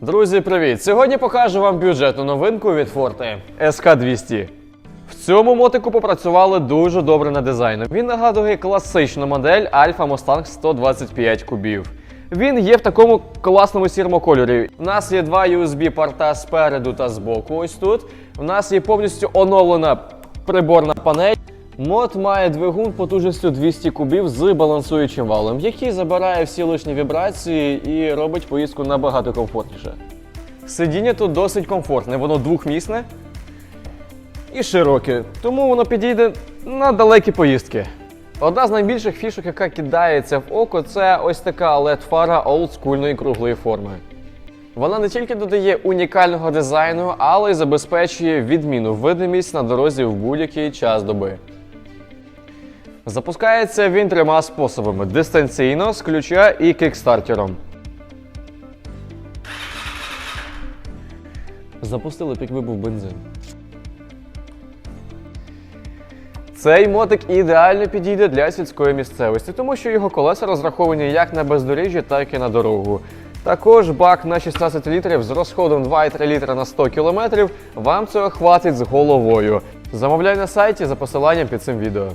Друзі, привіт! Сьогодні покажу вам бюджетну новинку від Forte SK200. В цьому мотику попрацювали дуже добре на дизайну. Він нагадує класичну модель Alpha Mustang 125 кубів. Він є в такому класному сірому кольорі. У нас є два USB-порта спереду та збоку. Ось тут. У нас є повністю оновлена приборна панель. Мод має двигун потужністю 200 кубів з балансуючим валом, який забирає всі лишні вібрації і робить поїздку набагато комфортніше. Сидіння тут досить комфортне, воно двохмісне і широке, тому воно підійде на далекі поїздки. Одна з найбільших фішок, яка кидається в око, це ось така LED-фара олдскульної круглої форми. Вона не тільки додає унікального дизайну, але й забезпечує відмінну видимість на дорозі в будь-який час доби. Запускається він трьома способами: дистанційно, з ключа і кікстартером. Запустили пік вибув бензин. Цей мотик ідеально підійде для сільської місцевості, тому що його колеса розраховані як на бездоріжжя, так і на дорогу. Також бак на 16 літрів з розходом 2,3 літра на 100 км. Вам цього хватить з головою. Замовляй на сайті за посиланням під цим відео.